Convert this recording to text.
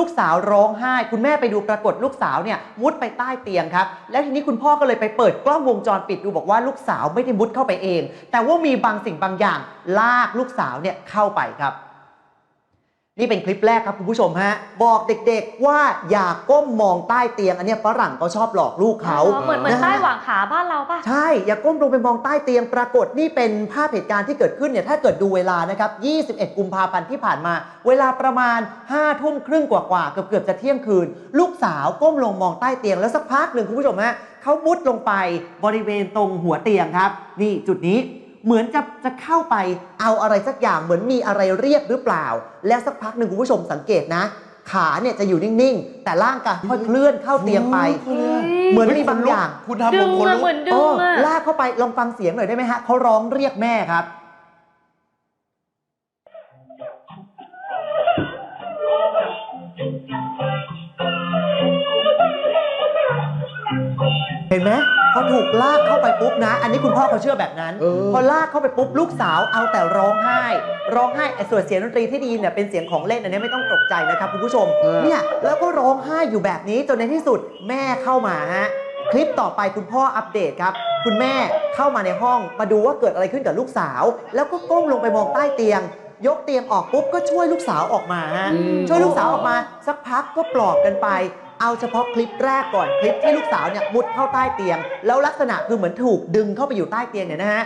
ลูกสาวร้องไห้ คุณแม่ไปดูปรากฏลูกสาวเนี่ยมุดไปใต้เตียงครับ แล้วทีนี้คุณพ่อก็เลยไปเปิดกล้องวงจรปิดดูบอกว่าลูกสาวไม่ได้มุดเข้าไปเอง แต่ว่ามีบางสิ่งบางอย่างลากลูกสาวเนี่ยเข้าไปครับ นี่เป็นคลิปแรกครับคุณผู้ชมฮะ บอกเด็กๆว่าอย่าก้มมองใต้เตียง อันเนี้ยฝรั่งเขาชอบหลอกลูกเขาอ๋อเหมือนเหมือนนะฮะใต้หว่างขาบ้านเราป่ะ ใช่ อย่าก้มลงไปมองใต้เตียงปรากฏนี่เป็นภาพเหตุการณ์ที่เกิดขึ้นเนี่ยถ้าเกิดดูเวลานะครับ 21 กุมภาพันธ์ที่ผ่านมา เวลาประมาณ5ทุ่มครึ่งกว่าๆเกือบเกือบๆจะเที่ยงคืน ลูกสาวก้มลงมองใต้เตียงแล้วสักพักหนึ่งคุณผู้ชมฮะเขามุดลงไปบริเวณตรงหัวเตียงครับ นี่จุดนี้ เหมือนจะจะเข้าไปเอาอะไรสักอย่างเหมือนมีอะไรเรียกหรือเปล่า แล้วสักพักหนึ่งคุณผู้ชมสังเกตนะ ขาเนี่ยจะอยู่นิ่งๆ แต่ร่างกายค่อยเคลื่อนเข้าเตียงไป เหมือนมีบางอย่างคุณทำดึผงมคนอะลุกเหมือนดึเองออะลากเข้าไปลองฟังเสียงหน่อยได้ไหมฮะเขาร้องเรียกแม่ครับ เห็นไหมพอถูกลากเข้าไปปุ๊บนะ อันนี้คุณพ่อเขาเชื่อแบบนั้น เออ พอลากเข้าไปปุ๊บลูกสาวเอาแต่ร้องไห้ ร้องไห้ไอ้ส่วนเสียงดนตรีที่ไดยินเนี่ยเป็นเสียงของเล่นอันนี้ไม่ต้องตกใจนะครับคุณผู้ชมเออ เนี่ยแล้วก็ร้องไห้อยู่แบบนี้จนในที่สุดแม่เข้ามาฮะคลิปต่อไปคุณพ่ออัปเดตครับ คุณแม่เข้ามาในห้องมาดูว่าเกิดอะไรขึ้นกับลูกสาว แล้วก็ก้มลงไปมองใต้เตียง ยกเตียงออกปุ๊บก็ช่วยลูกสาวออกมาฮะอืมช่วยลูกสาวออกมาสักพักก็ปลอบกันไป เอาเฉพาะคลิปแรกก่อนคลิปที่ลูกสาวเนี่ยมุดเข้าใต้เตียง แล้วลักษณะคือเหมือนถูกดึงเข้าไปอยู่ใต้เตียงเนี่ยนะฮะ